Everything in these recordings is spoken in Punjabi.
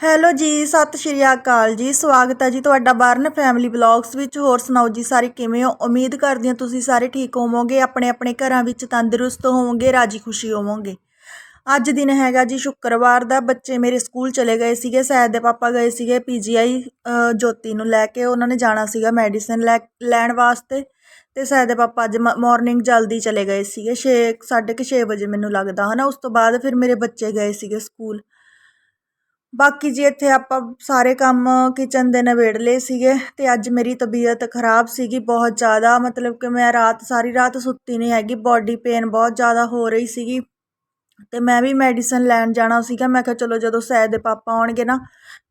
ਹੈਲੋ ਜੀ, ਸਤਿ ਸ਼੍ਰੀ ਅਕਾਲ ਜੀ, ਸਵਾਗਤ ਹੈ ਜੀ ਤੁਹਾਡਾ ਬਰਨ ਫੈਮਿਲੀ ਵਲੌਗਸ ਵਿੱਚ। ਹੋਰ ਸੁਣਾਓ ਜੀ ਸਾਰੇ ਕਿਵੇਂ ਹੋ? ਉਮੀਦ ਕਰਦੀ ਹਾਂ ਤੁਸੀਂ ਸਾਰੇ ਠੀਕ ਹੋਵੋਗੇ, ਆਪਣੇ ਆਪਣੇ ਘਰਾਂ ਵਿੱਚ ਤੰਦਰੁਸਤ ਹੋਵੋਗੇ, ਰਾਜੀ ਖੁਸ਼ੀ ਹੋਵੋਗੇ। ਅੱਜ ਦਿਨ ਹੈਗਾ ਜੀ ਸ਼ੁੱਕਰਵਾਰ ਦਾ, ਬੱਚੇ ਮੇਰੇ ਸਕੂਲ ਚਲੇ ਗਏ ਸੀਗੇ, ਸੈਦ ਦੇ ਪਾਪਾ ਗਏ ਸੀਗੇ ਪੀਜੀਆਈ ਜੋਤੀ ਨੂੰ ਲੈ ਕੇ, ਉਹਨਾਂ ਨੇ ਜਾਣਾ ਸੀਗਾ ਮੈਡੀਸਨ ਲੈ, ਲੈਣ ਵਾਸਤੇ ਤੇ ਸੈਦ ਦੇ ਪਾਪਾ ਅੱਜ ਮਾਰਨਿੰਗ ਜਲਦੀ ਚਲੇ ਗਏ ਸੀਗੇ 6 6:30 ਛੇ ਵਜੇ ਮੈਨੂੰ ਲੱਗਦਾ, ਹਨਾ, ਉਸ ਤੋਂ ਬਾਅਦ ਫਿਰ ਮੇਰੇ ਬੱਚੇ ਗਏ ਸੀਗੇ ਸਕੂਲ। ਬਾਕੀ ਜੀ ਇੱਥੇ ਆਪਾਂ ਸਾਰੇ ਕੰਮ ਕਿਚਨ ਦੇ ਨਿਬੇੜ ਲਏ ਸੀਗੇ ਅਤੇ ਅੱਜ ਮੇਰੀ ਤਬੀਅਤ ਖਰਾਬ ਸੀਗੀ ਬਹੁਤ ਜ਼ਿਆਦਾ, ਮਤਲਬ ਕਿ ਮੈਂ ਰਾਤ, ਸਾਰੀ ਰਾਤ ਸੁੱਤੀ ਨਹੀਂ ਹੈਗੀ ਬੋਡੀ ਪੇਨ ਬਹੁਤ ਜ਼ਿਆਦਾ ਹੋ ਰਹੀ ਸੀਗੀ। ਅਤੇ ਮੈਂ ਵੀ ਮੈਡੀਸਨ ਲੈਣ ਜਾਣਾ ਸੀਗਾ, ਮੈਂ ਕਿਹਾ ਚਲੋ ਜਦੋਂ ਸੈਦ ਦੇ ਪਾਪਾ ਆਉਣਗੇ ਨਾ,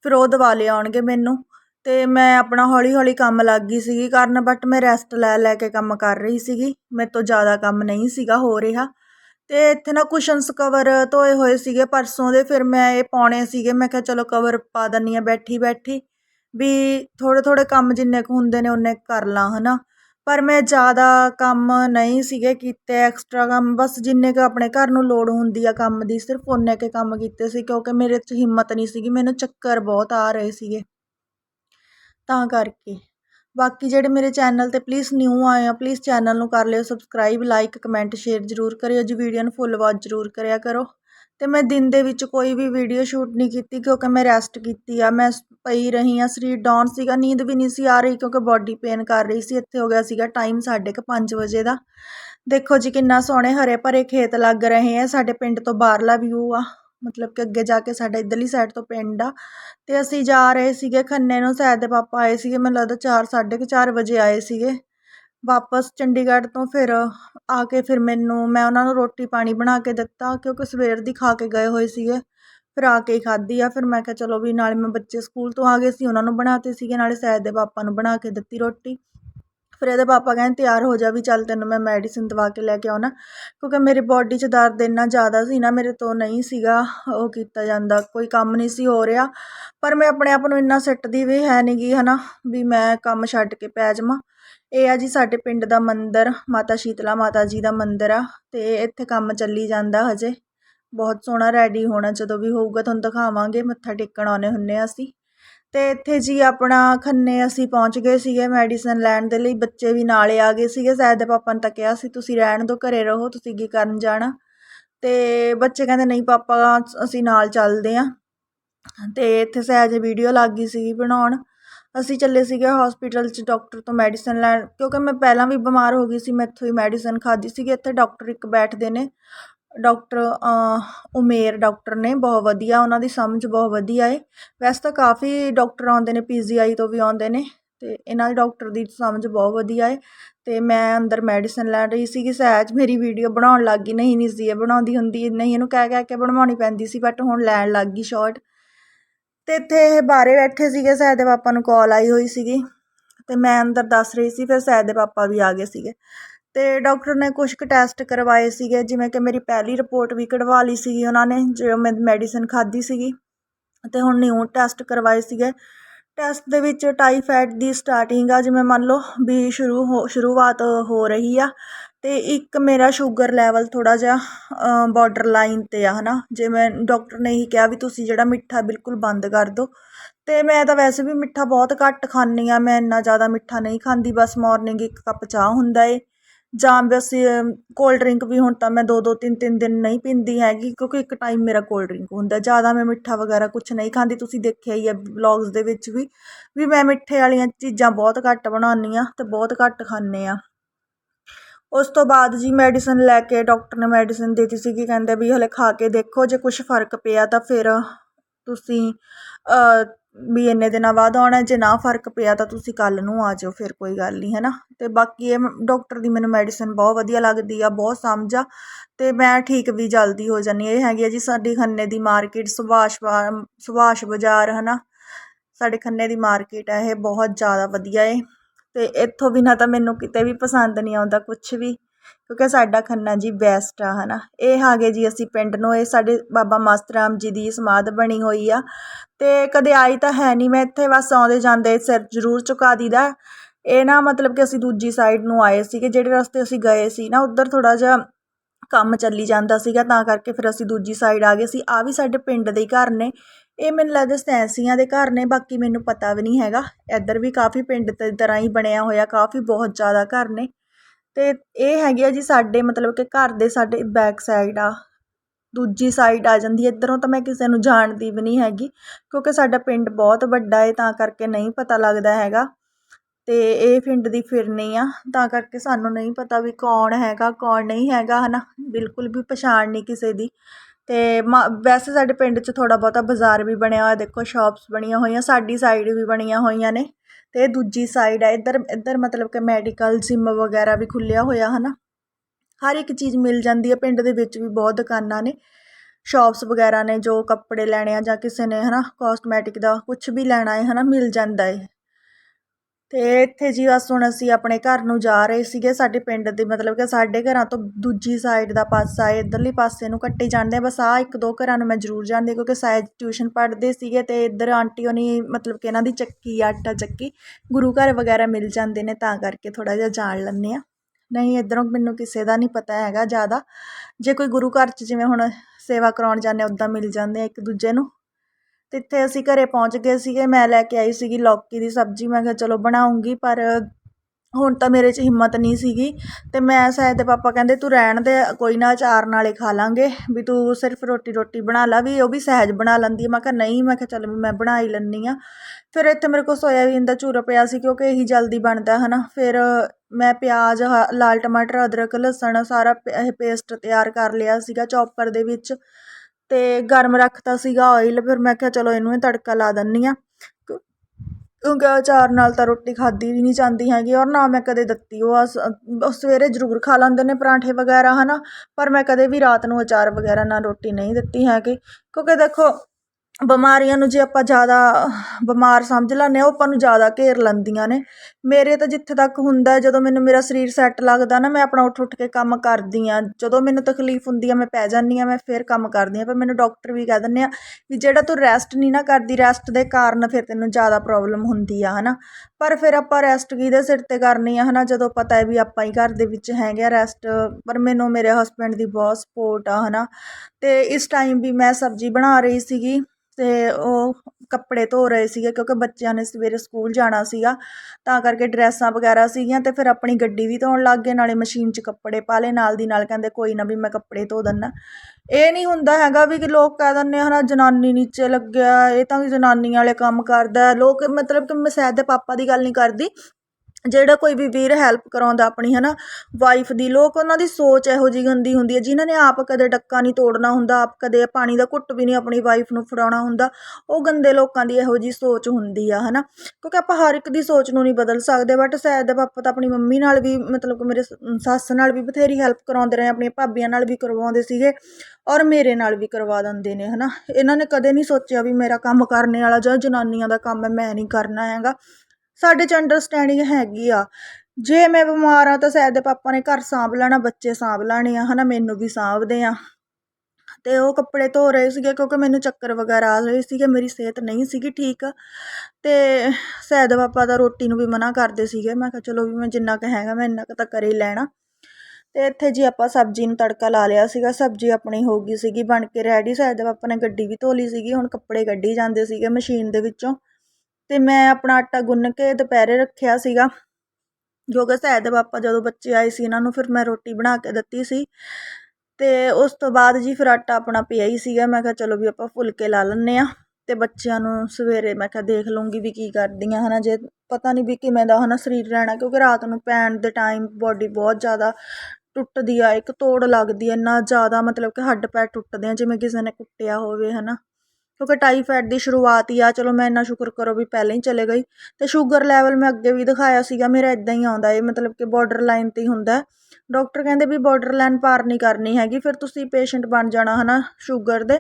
ਫਿਰ ਉਹ ਦਵਾ ਲਿਆ ਆਉਣਗੇ ਮੈਨੂੰ। ਅਤੇ ਮੈਂ ਆਪਣਾ ਹੌਲੀ ਹੌਲੀ ਕੰਮ ਲੱਗ ਗਈ ਸੀਗੀ ਕਰਨ ਬਟ ਮੈਂ ਰੈਸਟ ਲੈ ਲੈ ਕੇ ਕੰਮ ਕਰ ਰਹੀ ਸੀਗੀ, ਮੇਰੇ ਤੋਂ ਜ਼ਿਆਦਾ ਕੰਮ ਨਹੀਂ ਸੀਗਾ ਹੋ ਰਿਹਾ। ਅਤੇ ਇੱਥੇ ਨਾ ਕੁਸ਼ਨਸ ਕਵਰ ਧੋਏ ਹੋਏ ਸੀਗੇ ਪਰਸੋਂ ਦੇ, ਫਿਰ ਮੈਂ ਇਹ ਪਾਉਣੇ ਸੀਗੇ। ਮੈਂ ਕਿਹਾ ਚਲੋ ਕਵਰ ਪਾ ਦਿੰਦੀ ਹਾਂ ਬੈਠੀ ਬੈਠੀ ਵੀ ਥੋੜ੍ਹੇ ਥੋੜ੍ਹੇ ਕੰਮ ਜਿੰਨੇ ਕੁ ਹੁੰਦੇ ਨੇ ਉਹਨੇ ਕਰ ਲਾਂ ਹੈ ਨਾ ਪਰ ਮੈਂ ਜ਼ਿਆਦਾ ਕੰਮ ਨਹੀਂ ਸੀਗੇ ਕੀਤੇ ਐਕਸਟਰਾ ਕੰਮ, ਬਸ ਜਿੰਨੇ ਕੁ ਆਪਣੇ ਘਰ ਨੂੰ ਲੋੜ ਹੁੰਦੀ ਆ ਕੰਮ ਦੀ, ਸਿਰਫ ਉਹਨੇ ਕੁ ਕੰਮ ਕੀਤੇ ਸੀ ਕਿਉਂਕਿ ਮੇਰੇ 'ਚ ਹਿੰਮਤ ਨਹੀਂ ਸੀਗੀ। ਮੈਨੂੰ ਚੱਕਰ ਬਹੁਤ ਆ ਰਹੇ ਸੀਗੇ। ਤਾਂ ਕਰਕੇ। ਬਾਕੀ ਜਿਹੜੇ ਮੇਰੇ ਚੈਨਲ ਤੇ ਪਲੀਜ਼ ਨਿਊ ਆਏ ਆ ਪਲੀਜ਼ ਚੈਨਲ ਨੂੰ ਕਰ ਲਿਓ ਸਬਸਕ੍ਰਾਈਬ ਲਾਈਕ ਕਮੈਂਟ ਸ਼ੇਅਰ ਜ਼ਰੂਰ ਕਰਿਓ, ਜੀ ਵੀਡੀਓ ਨੂੰ ਫੁੱਲ ਵਾਚ ਜ਼ਰੂਰ ਕਰਿਆ ਕਰੋ। ਅਤੇ ਮੈਂ ਦਿਨ ਦੇ ਵਿੱਚ ਕੋਈ ਵੀ ਵੀਡੀਓ ਸ਼ੂਟ ਨਹੀਂ ਕੀਤੀ ਕਿਉਂਕਿ ਮੈਂ ਰੈਸਟ ਕੀਤੀ ਆ, ਮੈਂ ਪਈ ਰਹੀ ਹਾਂ ਸਰੀਰ ਡਾਊਨ ਸੀਗਾ, ਨੀਂਦ ਵੀ ਨਹੀਂ ਸੀ ਆ ਰਹੀ ਕਿਉਂਕਿ ਬਾਡੀ ਪੇਨ ਕਰ ਰਹੀ ਸੀ, ਇੱਥੇ ਹੋ ਗਿਆ ਸੀਗਾ ਟਾਈਮ 5:30 ਵਜੇ ਦਾ। ਦੇਖੋ ਜੀ ਕਿੰਨਾ ਸੋਹਣੇ ਹਰੇ ਭਰੇ ਖੇਤ ਲੱਗ ਰਹੇ ਆ, ਸਾਡੇ ਪਿੰਡ ਤੋਂ ਬਾਹਰਲਾ ਵਿਊ ਆ। ਮਤਲਬ ਕਿ ਅੱਗੇ ਜਾ ਕੇ ਸਾਡਾ ਇੱਧਰਲੀ ਸਾਈਡ ਤੋਂ ਪਿੰਡ ਆ। ਅਤੇ ਅਸੀਂ ਜਾ ਰਹੇ ਸੀਗੇ ਖੰਨੇ ਨੂੰ, ਸੈਦ ਦੇ ਪਾਪਾ ਆਏ ਸੀਗੇ, ਮੈਨੂੰ ਲੱਗਦਾ 4 4:30 ਵਜੇ ਆਏ ਸੀਗੇ। ਵਾਪਸ ਚੰਡੀਗੜ੍ਹ ਤੋਂ ਫਿਰ ਆ ਕੇ ਫਿਰ ਮੈਨੂੰ, ਮੈਂ ਉਹਨਾਂ ਨੂੰ ਰੋਟੀ ਪਾਣੀ ਬਣਾ ਕੇ ਦਿੱਤਾ, ਕਿਉਂਕਿ ਸਵੇਰ ਦੀ ਖਾ ਕੇ ਗਏ ਹੋਏ ਸੀਗੇ। ਫਿਰ ਆ ਕੇ ਹੀ ਖਾਧੀ ਆ, ਫਿਰ ਮੈਂ ਕਿਹਾ ਚਲੋ ਵੀ ਨਾਲੇ ਮੈਂ ਬੱਚੇ ਸਕੂਲ ਤੋਂ ਆ ਗਏ ਸੀ, ਉਹਨਾਂ ਨੂੰ ਬਣਾ ਬਣਾਤੇ ਸੀਗੇ, ਨਾਲੇ ਸੈਦ ਦੇ ਪਾਪਾ ਨੂੰ ਬਣਾ ਕੇ ਦਿੱਤੀ ਰੋਟੀ। ਫਿਰ ਇਹਦੇ ਪਾਪਾ ਕਹਿੰਦੇ ਤਿਆਰ ਹੋ ਜਾ ਵੀ ਚੱਲ ਤੈਨੂੰ ਮੈਂ ਮੈਡੀਸਨ ਦਵਾ ਕੇ ਲੈ ਕੇ ਆਉਣਾ। ਕਿਉਂਕਿ ਮੇਰੀ ਬੋਡੀ 'ਚ ਦਰਦ ਇੰਨਾ ਜ਼ਿਆਦਾ ਸੀ ਨਾ, ਮੇਰੇ ਤੋਂ ਨਹੀਂ ਸੀਗਾ ਉਹ ਕੀਤਾ ਜਾਂਦਾ, ਕੋਈ ਕੰਮ ਨਹੀਂ ਸੀ ਹੋ ਰਿਹਾ। ਪਰ ਮੈਂ ਆਪਣੇ ਆਪ ਨੂੰ ਇੰਨਾ ਸਿੱਟਦੀ ਵੀ ਹੈ ਨਹੀਂ ਗੀ ਹੈ ਨਾ ਵੀ ਮੈਂ ਕੰਮ ਛੱਡ ਕੇ ਪੈ ਜਾਵਾਂ। ਇਹ ਆ ਜੀ ਸਾਡੇ ਪਿੰਡ ਦਾ ਮੰਦਿਰ, ਮਾਤਾ ਸ਼ੀਤਲਾ ਮਾਤਾ ਜੀ ਦਾ ਮੰਦਿਰ ਆ, ਤੇ ਇੱਥੇ ਕੰਮ ਚੱਲੀ ਜਾਂਦਾ ਹਜੇ। ਬਹੁਤ ਸੋਹਣਾ ਰੈਡੀ ਹੋਣਾ, ਜਦੋਂ ਵੀ ਹੋਊਗਾ ਤੁਹਾਨੂੰ ਦਿਖਾਵਾਂਗੇ, ਮੱਥਾ ਟੇਕਣ ਆਉਂਦੇ ਹੁੰਦੇ ਹਾਂ ਅਸੀਂ। ਅਤੇ ਇੱਥੇ ਜੀ ਆਪਣਾ ਖੰਨੇ ਅਸੀਂ ਪਹੁੰਚ ਗਏ ਸੀਗੇ ਮੈਡੀਸਨ ਲੈਣ ਦੇ ਲਈ, ਬੱਚੇ ਵੀ ਨਾਲੇ ਆ ਗਏ ਸੀਗੇ ਸੈਦ ਦੇ ਪਾਪਾ ਨੇ ਤਾਂ ਕਿਹਾ ਸੀ, ਤੁਸੀਂ ਰਹਿਣ ਦਿਓ, ਘਰੇ ਰਹੋ, ਤੁਸੀਂ ਕੀ ਕਰਨ ਜਾਣਾ? ਅਤੇ ਬੱਚੇ ਕਹਿੰਦੇ, ਨਹੀਂ ਪਾਪਾ, ਅਸੀਂ ਨਾਲ ਚੱਲਦੇ ਹਾਂ ਅਤੇ ਇੱਥੇ ਸਹਿਜ ਵੀਡੀਓ ਲੱਗ ਗਈ ਸੀਗੀ ਬਣਾਉਣ। ਅਸੀਂ ਚੱਲੇ ਸੀਗੇ ਹਸਪੀਟਲ 'ਚ ਡਾਕਟਰ ਤੋਂ ਮੈਡੀਸਨ ਲੈਣ, ਕਿਉਂਕਿ ਮੈਂ ਪਹਿਲਾਂ ਵੀ ਬਿਮਾਰ ਹੋ ਗਈ ਸੀ, ਮੈਂ ਇੱਥੋਂ ਹੀ ਮੈਡੀਸਨ ਖਾਧੀ ਸੀਗੀ, ਇੱਥੇ ਡਾਕਟਰ ਇੱਕ ਬੈਠਦੇ ਨੇ। ਡਾਕਟਰ ਉਮੇਰ ਡਾਕਟਰ ਨੇ, ਬਹੁਤ ਵਧੀਆ, ਉਹਨਾਂ ਦੀ ਸਮਝ ਬਹੁਤ ਵਧੀਆ ਹੈ ਵੈਸੇ ਤਾਂ ਕਾਫੀ ਡਾਕਟਰ ਆਉਂਦੇ ਨੇ, ਪੀ ਜੀ ਆਈ ਤੋਂ ਵੀ ਆਉਂਦੇ ਨੇ ਅਤੇ ਇਹਨਾਂ ਦੇ ਡਾਕਟਰ ਦੀ ਸਮਝ ਬਹੁਤ ਵਧੀਆ ਹੈ ਅਤੇ ਮੈਂ ਅੰਦਰ ਮੈਡੀਸਨ ਲੈ ਰਹੀ ਸੀਗੀ, ਸਹਿਜ ਮੇਰੀ ਵੀਡੀਓ ਬਣਾਉਣ ਲੱਗ ਗਈ, ਨਹੀਂ ਨਹੀਂ ਸੀ ਇਹ ਬਣਾਉਂਦੀ ਹੁੰਦੀ ਨਹੀਂ, ਇਹਨੂੰ ਕਹਿ ਕਹਿ ਕੇ ਬਣਵਾਉਣੀ ਪੈਂਦੀ ਸੀ, ਬਟ ਹੁਣ ਲੈਣ ਲੱਗ ਗਈ ਸ਼ਾਰਟ ਅਤੇ ਇੱਥੇ ਇਹ ਬਾਹਰੇ ਬੈਠੇ ਸੀਗੇ, ਸਹਿਜ ਦੇ ਪਾਪਾ ਨੂੰ ਕਾਲ ਆਈ ਹੋਈ ਸੀਗੀ। ਅਤੇ ਮੈਂ ਅੰਦਰ ਦੱਸ ਰਹੀ ਸੀ, ਫਿਰ ਸਹਿਜ ਦੇ ਪਾਪਾ ਵੀ ਆ ਗਏ ਸੀਗੇ। ਅਤੇ ਡਾਕਟਰ ਨੇ ਕੁਛ ਕੁ ਟੈਸਟ ਕਰਵਾਏ ਸੀਗੇ, ਜਿਵੇਂ ਕਿ ਮੇਰੀ ਪਹਿਲੀ ਰਿਪੋਰਟ ਵੀ ਕਢਵਾ ਲਈ ਸੀਗੀ ਉਹਨਾਂ ਨੇ, ਜੋ ਮੈਂ ਮੈਡੀਸਨ ਖਾਧੀ ਸੀਗੀ ਅਤੇ ਹੁਣ ਨਿਊ ਟੈਸਟ ਕਰਵਾਏ ਸੀਗੇ। ਟੈਸਟ ਦੇ ਵਿੱਚ ਟਾਈਫਾਈਡ ਦੀ ਸਟਾਰਟਿੰਗ ਆ, ਜਿਵੇਂ ਮੰਨ ਲਓ ਵੀ ਸ਼ੁਰੂ ਹੋ, ਸ਼ੁਰੂਆਤ ਹੋ ਰਹੀ ਆ ਅਤੇ ਇੱਕ ਮੇਰਾ ਸ਼ੂਗਰ ਲੈਵਲ ਥੋੜ੍ਹਾ ਜਿਹਾ ਬਾਰਡਰ ਲਾਈਨ ਤੇ ਆ ਹੈ ਨਾ ਜਿਵੇਂ ਡਾਕਟਰ ਨੇ ਹੀ ਕਿਹਾ ਵੀ ਤੁਸੀਂ ਜਿਹੜਾ ਮਿੱਠਾ ਬਿਲਕੁਲ ਬੰਦ ਕਰ ਦਿਓ। ਅਤੇ ਮੈਂ ਤਾਂ ਵੈਸੇ ਵੀ ਮਿੱਠਾ ਬਹੁਤ ਘੱਟ ਖਾਂਦੀ ਹਾਂ ਮੈਂ ਇੰਨਾ ਜ਼ਿਆਦਾ ਮਿੱਠਾ ਨਹੀਂ ਖਾਂਦੀ, ਬਸ ਮੋਰਨਿੰਗ ਇੱਕ ਕੱਪ ਚਾਹ ਹੁੰਦਾ ਏ। ਜਾਂ ਬਸ ਕੋਲਡ ਡਰਿੰਕ ਵੀ ਹੁਣ ਤਾਂ ਮੈਂ ਦੋ ਦੋ ਤਿੰਨ ਤਿੰਨ ਦਿਨ ਨਹੀਂ ਪੀਂਦੀ ਹੈਗੀ, ਕਿਉਂਕਿ ਇੱਕ ਟਾਈਮ ਮੇਰਾ ਕੋਲਡ ਡਰਿੰਕ ਹੁੰਦਾ। ਜ਼ਿਆਦਾ ਮੈਂ ਮਿੱਠਾ ਵਗੈਰਾ ਕੁਛ ਨਹੀਂ ਖਾਂਦੀ। ਤੁਸੀਂ ਦੇਖਿਆ ਹੀ ਹੈ ਵਲੌਗਸ ਦੇ ਵਿੱਚ ਵੀ ਵੀ ਮੈਂ ਮਿੱਠੇ ਵਾਲੀਆਂ ਚੀਜ਼ਾਂ ਬਹੁਤ ਘੱਟ ਬਣਾਉਂਦੀ ਹਾਂ ਅਤੇ ਬਹੁਤ ਘੱਟ ਖਾਂਦੇ ਹਾਂ। ਉਸ ਤੋਂ ਬਾਅਦ ਜੀ ਮੈਡੀਸਨ ਲੈ ਕੇ ਡਾਕਟਰ ਨੇ ਮੈਡੀਸਨ ਦਿੱਤੀ ਸੀਗੀ, ਕਹਿੰਦੇ ਵੀ ਹਲੇ ਖਾ ਕੇ ਦੇਖੋ, ਜੇ ਕੁਛ ਫ਼ਰਕ ਪਿਆ ਤਾਂ ਫਿਰ ਤੁਸੀਂ ਵੀ ਇੰਨੇ ਦਿਨਾਂ ਬਾਅਦ ਆਉਣਾ, ਜੇ ਨਾ ਫ਼ਰਕ ਪਿਆ ਤਾਂ ਤੁਸੀਂ ਕੱਲ੍ਹ ਨੂੰ ਆ ਜਾਓ, ਫਿਰ ਕੋਈ ਗੱਲ ਨਹੀਂ ਹੈ ਨਾ ਅਤੇ ਬਾਕੀ ਇਹ ਡਾਕਟਰ ਦੀ ਮੈਨੂੰ ਮੈਡੀਸਨ ਬਹੁਤ ਵਧੀਆ ਲੱਗਦੀ ਆ, ਬਹੁਤ ਸਮਝ ਆ ਅਤੇ ਮੈਂ ਠੀਕ ਵੀ ਜਲਦੀ ਹੋ ਜਾਂਦੀ ਇਹ ਹੈਗੀ ਆ ਜੀ ਸਾਡੀ ਖੰਨੇ ਦੀ ਮਾਰਕੀਟ, ਸੁਭਾਸ਼ ਸੁਭਾਸ਼ ਬਾਜ਼ਾਰ ਹੈ ਨਾ ਸਾਡੇ ਖੰਨੇ ਦੀ ਮਾਰਕੀਟ ਹੈ ਇਹ ਬਹੁਤ ਜ਼ਿਆਦਾ ਵਧੀਆ ਏ। ਅਤੇ ਇੱਥੋਂ ਬਿਨਾਂ ਤਾਂ ਮੈਨੂੰ ਕਿਤੇ ਵੀ ਪਸੰਦ ਨਹੀਂ ਆਉਂਦਾ ਕੁਛ ਵੀ। ਕਿਉਂਕਿ ਸਾਡਾ ਖੰਨਾ ਜੀ ਬੈਸਟ ਆ ਹੈ ਨਾ ਇਹ ਆ ਗਏ ਜੀ ਅਸੀਂ ਪਿੰਡ ਨੂੰ, ਇਹ ਸਾਡੇ ਬਾਬਾ ਮਸਤ ਰਾਮ ਜੀ ਦੀ ਸਮਾਧ ਬਣੀ ਹੋਈ ਆ। ਅਤੇ ਕਦੇ ਆਈ ਤਾਂ ਹੈ ਨਹੀਂ, ਮੈਂ ਇੱਥੇ ਬਸ ਆਉਂਦੇ ਜਾਂਦੇ ਸਿਰ ਜ਼ਰੂਰ ਝੁਕਾ ਦੀਦਾ ਇਹ ਨਾ ਮਤਲਬ ਕਿ ਅਸੀਂ ਦੂਜੀ ਸਾਈਡ ਨੂੰ ਆਏ ਸੀਗੇ, ਜਿਹੜੇ ਰਸਤੇ ਅਸੀਂ ਗਏ ਸੀ ਨਾ, ਉੱਧਰ ਥੋੜ੍ਹਾ ਜਿਹਾ ਕੰਮ ਚੱਲੀ ਜਾਂਦਾ ਸੀਗਾ, ਤਾਂ ਕਰਕੇ ਫਿਰ ਅਸੀਂ ਦੂਜੀ ਸਾਈਡ ਆ ਗਏ ਸੀ। ਆ ਵੀ ਸਾਡੇ ਪਿੰਡ ਦੇ ਹੀ ਘਰ ਨੇ। ਇਹ ਮੈਨੂੰ ਲੱਗਦਾ ਸੈਂਸੀਆਂ ਦੇ ਘਰ ਨੇ, ਬਾਕੀ ਮੈਨੂੰ ਪਤਾ ਵੀ ਨਹੀਂ ਹੈਗਾ। ਇੱਧਰ ਵੀ ਕਾਫੀ ਪਿੰਡ ਦੀ ਤਰ੍ਹਾਂ ਹੀ ਬਣਿਆ ਹੋਇਆ, ਕਾਫੀ ਬਹੁਤ ਜ਼ਿਆਦਾ ਘਰ ਨੇ। ਅਤੇ ਇਹ ਹੈਗੇ ਆ ਜੀ ਸਾਡੇ ਮਤਲਬ ਕਿ ਘਰ ਦੇ ਸਾਡੇ ਬੈਕ ਸਾਈਡ ਆ, ਦੂਜੀ ਸਾਈਡ ਆ ਜਾਂਦੀ ਇੱਧਰੋਂ ਤਾਂ ਮੈਂ ਕਿਸੇ ਨੂੰ ਜਾਣਦੀ ਵੀ ਨਹੀਂ ਹੈਗੀ, ਕਿਉਂਕਿ ਸਾਡਾ ਪਿੰਡ ਬਹੁਤ ਵੱਡਾ ਹੈ ਤਾਂ ਕਰਕੇ ਨਹੀਂ ਪਤਾ ਲੱਗਦਾ ਹੈਗਾ ਅਤੇ ਇਹ ਪਿੰਡ ਦੀ ਫਿਰਨੀ ਆ, ਤਾਂ ਕਰਕੇ ਸਾਨੂੰ ਨਹੀਂ ਪਤਾ ਵੀ ਕੌਣ ਹੈਗਾ, ਕੌਣ ਨਹੀਂ ਹੈਗਾ ਹੈ ਨਾ ਬਿਲਕੁਲ ਵੀ ਪਛਾਣ ਨਹੀਂ ਕਿਸੇ ਦੀ। ਅਤੇ ਮ, ਵੈਸੇ ਸਾਡੇ ਪਿੰਡ 'ਚ ਥੋੜ੍ਹਾ ਬਹੁਤਾ ਬਾਜ਼ਾਰ ਵੀ ਬਣਿਆ ਹੋਇਆ, ਦੇਖੋ ਸ਼ੋਪਸ ਬਣੀਆਂ ਹੋਈਆਂ, ਸਾਡੀ ਸਾਈਡ ਵੀ ਬਣੀਆਂ ਹੋਈਆਂ ਨੇ ਅਤੇ ਦੂਜੀ ਸਾਈਡ ਹੈ ਇੱਧਰ ਇੱਧਰ ਮਤਲਬ ਕਿ ਮੈਡੀਕਲ ਜਿੰਮ ਵਗੈਰਾ ਵੀ ਖੁੱਲ੍ਹਿਆ ਹੋਇਆ ਹੈ ਨਾ ਹਰ ਇੱਕ ਚੀਜ਼ ਮਿਲ ਜਾਂਦੀ ਹੈ ਪਿੰਡ ਦੇ ਵਿੱਚ ਵੀ ਬਹੁਤ ਦੁਕਾਨਾਂ ਨੇ ਸ਼ੋਪਸ ਵਗੈਰਾ ਨੇ ਜੋ ਕੱਪੜੇ ਲੈਣੇ ਆ ਜਾਂ ਕਿਸੇ ਨੇ ਹੈ ਨਾ ਕੋਸਮੈਟਿਕ ਦਾ ਕੁਛ ਵੀ ਲੈਣਾ ਹੈ ਹੈ ਨਾ ਮਿਲ ਜਾਂਦਾ ਹੈ। ਅਤੇ ਇੱਥੇ ਜੀ ਬਸ ਹੁਣ ਅਸੀਂ ਆਪਣੇ ਘਰ ਨੂੰ ਜਾ ਰਹੇ ਸੀਗੇ, ਸਾਡੇ ਪਿੰਡ ਦੇ ਮਤਲਬ ਕਿ ਸਾਡੇ ਘਰਾਂ ਤੋਂ ਦੂਜੀ ਸਾਈਡ ਦਾ ਪਾਸਾ ਹੈ ਇੱਧਰਲੀ ਪਾਸੇ ਨੂੰ ਕੱਟੇ ਜਾਂਦੇ ਆ। ਬਸ ਆਹ ਇੱਕ ਦੋ ਘਰਾਂ ਨੂੰ ਮੈਂ ਜ਼ਰੂਰ ਜਾਂਦੀ ਕਿਉਂਕਿ ਸਾਇਦ ਟਿਊਸ਼ਨ ਪੜ੍ਹਦੇ ਸੀਗੇ ਅਤੇ ਇੱਧਰ ਆਂਟੀ ਹੋਣੀ ਮਤਲਬ ਕਿ ਇਹਨਾਂ ਦੀ ਚੱਕੀ, ਆਟਾ ਚੱਕੀ, ਗੁਰੂ ਘਰ ਵਗੈਰਾ ਮਿਲ ਜਾਂਦੇ ਨੇ, ਤਾਂ ਕਰਕੇ ਥੋੜ੍ਹਾ ਜਿਹਾ ਜਾਣ ਲੈਂਦੇ ਹਾਂ। ਨਹੀਂ, ਇੱਧਰੋਂ ਮੈਨੂੰ ਕਿਸੇ ਦਾ ਨਹੀਂ ਪਤਾ ਹੈਗਾ ਜ਼ਿਆਦਾ। ਜੇ ਕੋਈ ਗੁਰੂ ਘਰ 'ਚ ਜਿਵੇਂ ਹੁਣ ਸੇਵਾ ਕਰਾਉਣ ਜਾਂਦੇ ਉੱਦਾਂ ਮਿਲ ਜਾਂਦੇ ਆ ਇੱਕ ਦੂਜੇ ਨੂੰ। ਅਤੇ ਇੱਥੇ ਅਸੀਂ ਘਰ ਪਹੁੰਚ ਗਏ ਸੀਗੇ, ਮੈਂ ਲੈ ਕੇ ਆਈ ਸੀਗੀ ਲੌਕੀ ਦੀ ਸਬਜ਼ੀ, ਮੈਂ ਕਿਹਾ ਚਲੋ ਬਣਾਉਂਗੀ, ਪਰ ਹੁਣ ਤਾਂ ਮੇਰੇ 'ਚ ਹਿੰਮਤ ਨਹੀਂ ਸੀਗੀ ਅਤੇ ਮੈਂ ਸਹਿਜ ਦੇ ਪਾਪਾ ਕਹਿੰਦੇ ਤੂੰ ਰਹਿਣ ਦੇ, ਕੋਈ ਨਾ ਅਚਾਰ ਨਾਲ ਹੀ ਖਾ ਲਾਂਗੇ, ਵੀ ਤੂੰ ਸਿਰਫ ਰੋਟੀ ਰੋਟੀ ਬਣਾ ਲਾ, ਵੀ ਉਹ ਵੀ ਸਹਿਜ ਬਣਾ ਲੈਂਦੀ ਮੈਂ ਕਿਹਾ ਨਹੀਂ, ਮੈਂ ਕਿਹਾ ਚੱਲ ਮੈਂ ਬਣਾ ਹੀ ਲੈਂਦੀ ਹਾਂ ਫਿਰ ਇੱਥੇ ਮੇਰੇ ਕੋਲ ਸੋਇਆਬੀਨ ਦਾ ਚੂਰਾ ਪਿਆ ਸੀ, ਕਿਉਂਕਿ ਇਹੀ ਜਲਦੀ ਬਣਦਾ ਹੈ ਨਾ ਫਿਰ ਮੈਂ ਪਿਆਜ਼, ਹ, ਲਾਲ ਟਮਾਟਰ, ਅਦਰਕ, ਲਸਣ, ਸਾਰਾ ਇਹ ਪੇਸਟ ਤਿਆਰ ਕਰ ਲਿਆ ਸੀਗਾ ਚੌਪਰ ਦੇ ਵਿੱਚ। ਅਤੇ ਗਰਮ ਰੱਖਤਾ ਸੀਗਾ ਓਇਲ ਫਿਰ ਮੈਂ ਕਿਹਾ ਚਲੋ ਇਹਨੂੰ ਹੀ ਤੜਕਾ ਲਾ ਦਿੰਦੀ ਹਾਂ ਕਿਉਂਕਿ ਅਚਾਰ ਨਾਲ ਤਾਂ ਰੋਟੀ ਖਾਧੀ ਵੀ ਨਹੀਂ ਜਾਂਦੀ ਹੈਗੀ ਔਰ ਨਾ ਮੈਂ ਕਦੇ ਦਿੱਤੀ। ਉਹ ਸਵੇਰੇ ਜ਼ਰੂਰ ਖਾ ਲੈਂਦੇ ਨੇ ਪਰਾਂਠੇ ਵਗੈਰਾ ਹੈ ਨਾ ਪਰ ਮੈਂ ਕਦੇ ਵੀ ਰਾਤ ਨੂੰ ਅਚਾਰ ਵਗੈਰਾ ਨਾਲ ਰੋਟੀ ਨਹੀਂ ਦਿੱਤੀ ਹੈਗੀ। ਕਿਉਂਕਿ ਦੇਖੋ ਬਿਮਾਰੀਆਂ ਨੂੰ ਜੇ ਆਪਾਂ ਜ਼ਿਆਦਾ ਬਿਮਾਰ ਸਮਝ ਲੈਂਦੇ ਹਾਂ, ਉਹ ਆਪਾਂ ਨੂੰ ਜ਼ਿਆਦਾ ਘੇਰ ਲੈਂਦੀਆਂ ਨੇ। ਮੇਰੇ ਤਾਂ ਜਿੱਥੇ ਤੱਕ ਹੁੰਦਾ ਜਦੋਂ ਮੈਨੂੰ ਮੇਰਾ ਸਰੀਰ ਸੈੱਟ ਲੱਗਦਾ ਨਾ, ਮੈਂ ਆਪਣਾ ਉੱਠ ਉੱਠ ਕੇ ਕੰਮ ਕਰਦੀ ਹਾਂ। ਜਦੋਂ ਮੈਨੂੰ ਤਕਲੀਫ ਹੁੰਦੀ ਆ, ਮੈਂ ਪੈ ਜਾਂਦੀ ਹਾਂ, ਮੈਂ ਫਿਰ ਕੰਮ ਕਰਦੀ ਹਾਂ। ਪਰ ਮੈਨੂੰ ਡਾਕਟਰ ਵੀ ਕਹਿ ਦਿੰਦੇ ਆ ਵੀ ਜਿਹੜਾ ਤੂੰ ਰੈਸਟ ਨਹੀਂ ਨਾ ਕਰਦੀ ਰੈਸਟ ਦੇ ਕਾਰਨ ਫਿਰ ਤੈਨੂੰ ਜ਼ਿਆਦਾ ਪ੍ਰੋਬਲਮ ਹੁੰਦੀ ਆ ਹੈ ਨਾ ਪਰ ਫਿਰ ਆਪਾਂ ਰੈਸਟ ਕਿਹਦੇ ਸਿਰ 'ਤੇ ਕਰਨੀ ਆ ਹੈ ਨਾ ਜਦੋਂ ਪਤਾ ਹੈ ਵੀ ਆਪਾਂ ਹੀ ਘਰ ਦੇ ਵਿੱਚ ਹੈਗੇ ਆ ਰੈਸਟ ਪਰ ਮੈਨੂੰ ਮੇਰੇ ਹਸਬੈਂਡ ਦੀ ਬਹੁਤ ਸਪੋਰਟ ਆ ਹੈ ਨਾ ਅਤੇ ਇਸ ਟਾਈਮ ਵੀ ਮੈਂ ਸਬਜ਼ੀ ਬਣਾ ਰਹੀ ਸੀਗੀ। ਅਤੇ ਉਹ ਕੱਪੜੇ ਧੋ ਰਹੇ ਸੀਗੇ ਕਿਉਂਕਿ ਬੱਚਿਆਂ ਨੇ ਸਵੇਰੇ ਸਕੂਲ ਜਾਣਾ ਸੀਗਾ, ਤਾਂ ਕਰਕੇ ਡਰੈਸਾਂ ਵਗੈਰਾ ਸੀਗੀਆਂ ਅਤੇ ਫਿਰ ਆਪਣੀ ਗੱਡੀ ਵੀ ਧੋਣ ਲੱਗ ਗਏ, ਨਾਲੇ ਮਸ਼ੀਨ 'ਚ ਕੱਪੜੇ ਪਾ ਲਏ, ਨਾਲ ਦੀ ਨਾਲ ਕਹਿੰਦੇ ਕੋਈ ਨਾ ਵੀ ਮੈਂ ਕੱਪੜੇ ਧੋ ਦਿੰਦਾ। ਇਹ ਨਹੀਂ ਹੁੰਦਾ ਹੈਗਾ ਵੀ ਕਿ ਲੋਕ ਕਹਿ ਦਿੰਦੇ ਹੈ ਨਾ ਜਨਾਨੀ ਨੀਚੇ ਲੱਗਿਆ, ਇਹ ਤਾਂ ਜਨਾਨੀ ਵਾਲੇ ਕੰਮ ਕਰਦਾ, ਲੋਕ ਮਤਲਬ ਕਿ ਮੈਂ ਸ਼ਾਇਦ ਦੇ ਪਾਪਾ ਦੀ ਗੱਲ ਨਹੀਂ ਕਰਦੀ ਜਿਹੜਾ ਕੋਈ ਵੀ ਵੀਰ ਹੈਲਪ ਕਰਾਉਂਦਾ ਆਪਣੀ ਹੈ ਨਾ ਵਾਈਫ ਦੀ, ਲੋਕ ਉਹਨਾਂ ਦੀ ਸੋਚ ਇਹੋ ਜਿਹੀ ਗੰਦੀ ਹੁੰਦੀ ਹੈ, ਜਿਨ੍ਹਾਂ ਨੇ ਆਪ ਕਦੇ ਡੱਕਾ ਨਹੀਂ ਤੋੜਨਾ ਹੁੰਦਾ, ਆਪ ਕਦੇ ਪਾਣੀ ਦਾ ਘੁੱਟ ਵੀ ਨਹੀਂ ਆਪਣੀ ਵਾਈਫ ਨੂੰ ਫੜਾਉਣਾ ਹੁੰਦਾ, ਉਹ ਗੰਦੇ ਲੋਕਾਂ ਦੀ ਇਹੋ ਜਿਹੀ ਸੋਚ ਹੁੰਦੀ ਆ ਹੈ ਨਾ ਕਿਉਂਕਿ ਆਪਾਂ ਹਰ ਇੱਕ ਦੀ ਸੋਚ ਨੂੰ ਨਹੀਂ ਬਦਲ ਸਕਦੇ ਬਟ ਸ਼ਾਇਦ ਦੇ ਪਾਪਾ ਤਾਂ ਆਪਣੀ ਮੰਮੀ ਨਾਲ ਵੀ, ਮਤਲਬ ਕਿ ਮੇਰੇ ਸੱਸ ਨਾਲ ਵੀ ਬਥੇਰੀ ਹੈਲਪ ਕਰਾਉਂਦੇ ਰਹੇ, ਆਪਣੀਆਂ ਭਾਬੀਆਂ ਨਾਲ ਵੀ ਕਰਵਾਉਂਦੇ ਸੀਗੇ, ਔਰ ਮੇਰੇ ਨਾਲ ਵੀ ਕਰਵਾ ਦਿੰਦੇ ਨੇ ਹੈ ਨਾ ਇਹਨਾਂ ਨੇ ਕਦੇ ਨਹੀਂ ਸੋਚਿਆ ਵੀ ਮੇਰਾ ਕੰਮ ਕਰਨੇ ਵਾਲਾ ਜਾਂ ਜਨਾਨੀਆਂ ਦਾ ਕੰਮ ਹੈ ਮੈਂ ਨਹੀਂ ਕਰਨਾ ਹੈਗਾ। ਸਾਡੇ 'ਚ ਅੰਡਰਸਟੈਂਡਿੰਗ ਹੈਗੀ ਆ। ਜੇ ਮੈਂ ਬਿਮਾਰ ਆ ਤਾਂ ਸ਼ਾਇਦ ਦੇ ਪਾਪਾ ਨੇ ਘਰ ਸਾਂਭ ਲੈਣਾ, ਬੱਚੇ ਸਾਂਭ ਲੈਣੇ ਆ ਹੈ ਨਾ ਮੈਨੂੰ ਵੀ ਸਾਂਭਦੇ ਆ। ਅਤੇ ਉਹ ਕੱਪੜੇ ਧੋ ਰਹੇ ਸੀਗੇ ਕਿਉਂਕਿ ਮੈਨੂੰ ਚੱਕਰ ਵਗੈਰਾ ਆ ਰਹੇ ਸੀਗੇ, ਮੇਰੀ ਸਿਹਤ ਨਹੀਂ ਸੀਗੀ ਠੀਕ। ਅਤੇ ਸ਼ਾਇਦ ਪਾਪਾ ਤਾਂ ਰੋਟੀ ਨੂੰ ਵੀ ਮਨਾ ਕਰਦੇ ਸੀਗੇ। ਮੈਂ ਕਿਹਾ, ਚਲੋ ਵੀ ਮੈਂ ਜਿੰਨਾ ਕੁ ਹੈਗਾ, ਮੈਂ ਇੰਨਾ ਕੁ ਤਾਂ ਕਰ ਹੀ ਲੈਣਾ। ਅਤੇ ਇੱਥੇ ਜੀ ਆਪਾਂ ਸਬਜ਼ੀ ਨੂੰ ਤੜਕਾ ਲਾ ਲਿਆ ਸੀਗਾ। ਸਬਜ਼ੀ ਆਪਣੀ ਹੋ ਗਈ ਸੀਗੀ, ਬਣ ਕੇ ਰੈਡੀ ਸ਼ਾਇਦ ਪਾਪਾ ਨੇ ਗੱਡੀ ਵੀ ਧੋ ਲਈ ਸੀਗੀ, ਹੁਣ ਕੱਪੜੇ ਕੱਢੀ ਜਾਂਦੇ ਸੀਗੇ ਮਸ਼ੀਨ ਦੇ ਵਿੱਚੋਂ। ਅਤੇ ਮੈਂ ਆਪਣਾ ਆਟਾ ਗੁੰਨ ਕੇ ਦੁਪਹਿਰੇ ਰੱਖਿਆ ਸੀਗਾ। ਜੋ ਕਿ ਸ਼ਾਇਦ ਪਾਪਾ ਜਦੋਂ ਬੱਚੇ ਆਏ ਸੀ, ਇਹਨਾਂ ਨੂੰ ਫਿਰ ਮੈਂ ਰੋਟੀ ਬਣਾ ਕੇ ਦਿੱਤੀ ਸੀ। ਅਤੇ ਉਸ ਤੋਂ ਬਾਅਦ ਜੀ ਫਿਰ ਆਟਾ ਆਪਣਾ ਪਿਆ ਹੀ ਸੀਗਾ। ਮੈਂ ਕਿਹਾ ਚਲੋ ਵੀ ਆਪਾਂ ਫੁਲਕੇ ਲਾ ਲੈਂਦੇ ਹਾਂ ਅਤੇ ਬੱਚਿਆਂ ਨੂੰ ਸਵੇਰੇ ਮੈਂ ਕਿਹਾ ਦੇਖ ਲੂੰਗੀ ਵੀ ਕੀ ਕਰਦੀਆਂ ਹੈ ਨਾ ਜੇ ਪਤਾ ਨਹੀਂ ਵੀ ਕਿਵੇਂ ਦਾ ਹੈ ਨਾ ਸਰੀਰ ਰਹਿਣਾ, ਕਿਉਂਕਿ ਰਾਤ ਨੂੰ ਪੈਣ ਦੇ ਟਾਈਮ ਬੋਡੀ ਬਹੁਤ ਜ਼ਿਆਦਾ ਟੁੱਟਦੀ ਆ, ਇੱਕ ਤੋੜ ਲੱਗਦੀ ਹੈ ਇੰਨਾ ਜ਼ਿਆਦਾ ਮਤਲਬ ਕਿ ਹੱਡ ਪੈਰ ਟੁੱਟਦੇ ਆ, ਜਿਵੇਂ ਕਿਸੇ ਨੇ ਕੁੱਟਿਆ ਹੋਵੇ ਹੈ ਨਾ ਕਿਉਂਕਿ ਟਾਈਫਾਈਡ ਦੀ ਸ਼ੁਰੂਆਤ ਹੀ ਆ, ਚਲੋ ਮੈਂ ਇੰਨਾ ਸ਼ੁਕਰ ਕਰੋ ਵੀ ਪਹਿਲਾਂ ਹੀ ਚਲੇ ਗਈ। ਅਤੇ ਸ਼ੂਗਰ ਲੈਵਲ ਮੈਂ ਅੱਗੇ ਵੀ ਦਿਖਾਇਆ ਸੀਗਾ, ਮੇਰਾ ਇੱਦਾਂ ਹੀ ਆਉਂਦਾ, ਇਹ ਮਤਲਬ ਕਿ ਬਾਰਡਰ ਲਾਈਨ 'ਤੇ ਹੀ ਹੁੰਦਾ। ਡਾਕਟਰ ਕਹਿੰਦੇ ਵੀ ਬਾਰਡਰ ਲਾਈਨ ਪਾਰ ਨਹੀਂ ਕਰਨੀ ਹੈਗੀ, ਫਿਰ ਤੁਸੀਂ ਪੇਸ਼ੈਂਟ ਬਣ ਜਾਣਾ ਹੈ ਨਾ ਸ਼ੂਗਰ ਦੇ,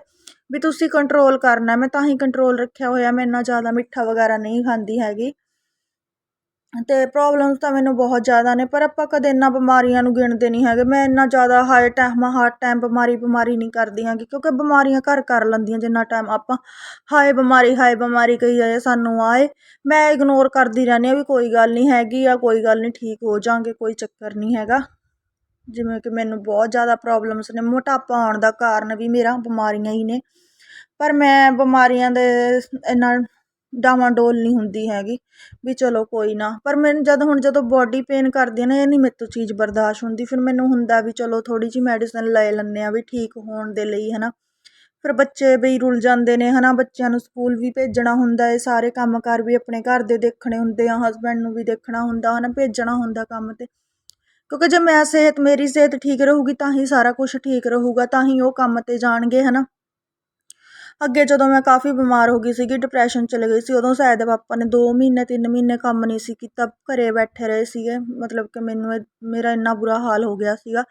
ਵੀ ਤੁਸੀਂ ਕੰਟਰੋਲ ਕਰਨਾ, ਮੈਂ ਤਾਂ ਹੀ ਕੰਟਰੋਲ ਰੱਖਿਆ ਹੋਇਆ, ਮੈਂ ਇੰਨਾ ਜ਼ਿਆਦਾ ਮਿੱਠਾ ਵਗੈਰਾ ਨਹੀਂ ਖਾਂਦੀ ਹੈਗੀ। ਅਤੇ ਪ੍ਰੋਬਲਮਸ ਤਾਂ ਮੈਨੂੰ ਬਹੁਤ ਜ਼ਿਆਦਾ ਨੇ, ਪਰ ਆਪਾਂ ਕਦੇ ਇੰਨਾ ਬਿਮਾਰੀਆਂ ਨੂੰ ਗਿਣਦੇ ਨਹੀਂ ਹੈਗੇ। ਮੈਂ ਇੰਨਾ ਜ਼ਿਆਦਾ ਹਾਏ ਟਾਈਮ ਹਰ ਟਾਈਮ ਬਿਮਾਰੀ ਬਿਮਾਰੀ ਨਹੀਂ ਕਰਦੀ ਹੈਗੀ, ਕਿਉਂਕਿ ਬਿਮਾਰੀਆਂ ਘਰ ਕਰ ਲੈਂਦੀਆਂ ਜਿੰਨਾ ਟਾਈਮ ਆਪਾਂ। ਹਾਏ, ਬਿਮਾਰੀ ਹਾਏ, ਬਿਮਾਰੀ ਕਹੀ ਜਾਏ, ਸਾਨੂੰ ਆਏ। ਮੈਂ ਇਗਨੋਰ ਕਰਦੀ ਰਹਿੰਦੀ ਹਾਂ ਵੀ ਕੋਈ ਗੱਲ ਨਹੀਂ ਹੈਗੀ ਆ, ਕੋਈ ਗੱਲ ਨਹੀਂ, ਠੀਕ ਹੋ ਜਾਂਗੇ, ਕੋਈ ਚੱਕਰ ਨਹੀਂ ਹੈਗਾ। ਜਿਵੇਂ ਕਿ ਮੈਨੂੰ ਬਹੁਤ ਜ਼ਿਆਦਾ ਪ੍ਰੋਬਲਮਸ ਨੇ, ਮੋਟਾਪਾ ਆਉਣ ਦਾ ਕਾਰਨ ਵੀ ਮੇਰਾ ਬਿਮਾਰੀਆਂ ਹੀ ਨੇ। ਪਰ ਮੈਂ ਬਿਮਾਰੀਆਂ ਦੇ ਇੰਨਾ ਡਾਵਾਂਡੋਲ ਨਹੀਂ ਹੁੰਦੀ ਹੈਗੀ, ਵੀ ਚਲੋ ਕੋਈ ਨਾ। ਪਰ ਮੈਨੂੰ ਜਦ ਹੁਣ ਜਦੋਂ ਬੋਡੀ ਪੇਨ ਕਰਦੀ ਹੈ ਨਾ, ਇਹ ਨਹੀਂ ਮੇਰੇ ਤੋਂ ਚੀਜ਼ ਬਰਦਾਸ਼ਤ ਹੁੰਦੀ। ਫਿਰ ਮੈਨੂੰ ਹੁੰਦਾ ਵੀ ਚਲੋ ਥੋੜ੍ਹੀ ਜਿਹੀ ਮੈਡੀਸਨ ਲੈ ਲੈਂਦੇ ਹਾਂ ਵੀ ਠੀਕ ਹੋਣ ਦੇ ਲਈ ਹੈ ਨਾ ਫਿਰ ਬੱਚੇ ਵੀ ਰੁਲ ਜਾਂਦੇ ਨੇ ਹੈ ਨਾ ਬੱਚਿਆਂ ਨੂੰ ਸਕੂਲ ਵੀ ਭੇਜਣਾ ਹੁੰਦਾ ਹੈ ਸਾਰੇ ਕੰਮ ਕਾਰ ਵੀ ਆਪਣੇ ਘਰ ਦੇ ਦੇਖਣੇ ਹੁੰਦੇ ਆ ਹਸਬੈਂਡ ਨੂੰ ਵੀ ਦੇਖਣਾ ਹੁੰਦਾ ਹੈ ਨਾ ਭੇਜਣਾ ਹੁੰਦਾ ਕੰਮ 'ਤੇ। ਕਿਉਂਕਿ ਜੇ ਮੈਂ ਸਿਹਤ, ਮੇਰੀ ਸਿਹਤ ਠੀਕ ਰਹੇਗੀ, ਤਾਂ ਹੀ ਸਾਰਾ ਕੁਛ ਠੀਕ ਰਹੇਗਾ, ਤਾਂ ਹੀ ਉਹ ਕੰਮ 'ਤੇ ਜਾਣਗੇ ਹੈ ਨਾ ਅੱਗੇ ਜਦੋਂ ਮੈਂ ਕਾਫੀ ਬਿਮਾਰ ਹੋ ਗਈ ਸੀਗੀ ਡਿਪਰੈਸ਼ਨ ਚਲੇ ਗਈ ਸੀ, ਉਦੋਂ ਸ਼ਾਇਦ ਪਾਪਾ ਨੇ ਦੋ ਮਹੀਨੇ, ਤਿੰਨ ਮਹੀਨੇ ਕੰਮ ਨਹੀਂ ਸੀ ਕੀਤਾ, ਘਰੇ ਬੈਠੇ ਰਹੇ ਸੀਗੇ, ਮਤਲਬ ਕਿ ਮੈਨੂੰ ਮੇਰਾ ਇੰਨਾ ਬੁਰਾ ਹਾਲ ਹੋ ਗਿਆ ਸੀਗਾ।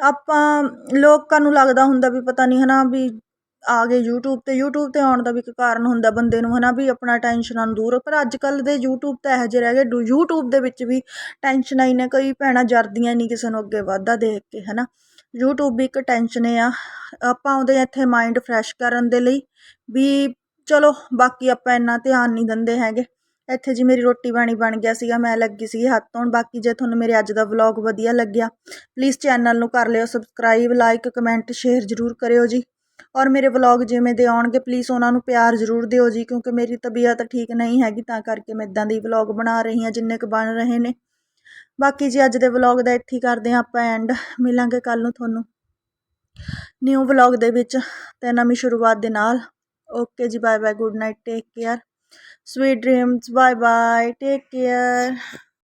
ਆਪਾਂ, ਲੋਕਾਂ ਨੂੰ ਲੱਗਦਾ ਹੁੰਦਾ ਵੀ ਪਤਾ ਨਹੀਂ ਹੈ ਨਾ ਵੀ ਆ ਗਏ ਯੂਟਿਊਬ ਤੇ ਯੂਟਿਊਬ ਤੇ ਆਉਣ ਦਾ ਵੀ ਇੱਕ ਕਾਰਨ ਹੁੰਦਾ ਬੰਦੇ ਨੂੰ ਹੈ ਨਾ ਵੀ ਆਪਣਾ ਟੈਨਸ਼ਨਾਂ ਨੂੰ ਦੂਰ। ਪਰ ਅੱਜ ਕੱਲ੍ਹ ਦੇ ਯੂਟਿਊਬ ਤਾਂ ਇਹੋ ਜਿਹੇ ਰਹਿ ਗਏ, ਡੂ- YouTube ਦੇ ਵਿੱਚ ਵੀ ਟੈਨਸ਼ਨਾਂ ਹੀ ਨੇ, ਕਈ ਭੈਣਾਂ ਜਰਦੀਆਂ ਨਹੀਂ ਕਿਸੇ ਨੂੰ ਅੱਗੇ ਵੱਧਦਾ ਦੇਖ ਕੇ ਹੈ ਨਾ ਯੂਟਿਊਬ ਵੀ ਇੱਕ ਟੈਨਸ਼ਨ ਆ। ਆਪਾਂ ਉਹਦੇ ਇੱਥੇ ਮਾਈਂਡ ਫਰੈਸ਼ ਕਰਨ ਦੇ ਲਈ ਵੀ ਚਲੋ, ਬਾਕੀ ਆਪਾਂ ਇੰਨਾ ਧਿਆਨ ਨਹੀਂ ਦਿੰਦੇ ਹੈਗੇ। ਇੱਥੇ ਜੀ ਮੇਰੀ ਰੋਟੀ ਪਾਣੀ ਬਣ ਗਿਆ ਸੀਗਾ, ਮੈਂ ਲੱਗੀ ਸੀਗੀ ਹੱਥ ਧੋਣ। ਬਾਕੀ ਜੇ ਤੁਹਾਨੂੰ ਮੇਰੇ ਅੱਜ ਦਾ ਵਲੌਗ ਵਧੀਆ ਲੱਗਿਆ ਪਲੀਜ਼ ਚੈਨਲ ਨੂੰ ਕਰ ਲਿਓ ਸਬਸਕ੍ਰਾਈਬ ਲਾਈਕ ਕਮੈਂਟ ਸ਼ੇਅਰ ਜ਼ਰੂਰ ਕਰਿਓ ਜੀ। ਔਰ ਮੇਰੇ ਵਲੌਗ ਜਿਵੇਂ ਦੇ ਆਉਣਗੇ ਪਲੀਜ਼ ਉਹਨਾਂ ਨੂੰ ਪਿਆਰ ਜ਼ਰੂਰ ਦਿਓ ਜੀ, ਕਿਉਂਕਿ ਮੇਰੀ ਤਬੀਅਤ ਠੀਕ ਨਹੀਂ ਹੈਗੀ, ਤਾਂ ਕਰਕੇ ਮੈਂ ਇਦਾਂ ਦੇ ਵਲੌਗ ਬਣਾ ਰਹੀ ਹਾਂ, ਜਿੰਨੇ ਕੁ ਬਣ ਰਹੇ ਨੇ। ਬਾਕੀ ਜੀ ਅੱਜ ਦੇ ਵਲੌਗ ਦਾ ਇੱਥੇ ਹੀ ਕਰਦੇ ਹਾਂ ਆਪਾਂ ਐਂਡ ਮਿਲਾਂਗੇ ਕੱਲ ਨੂੰ ਤੁਹਾਨੂੰ। ਨਿਊ ਵਲੌਗ ਦੇ ਵਿੱਚ ਤੇ ਨਵੀਂ ਸ਼ੁਰੂਆਤ ਦੇ ਨਾਲ। Okay ji bye bye good night take care sweet dreams bye bye take care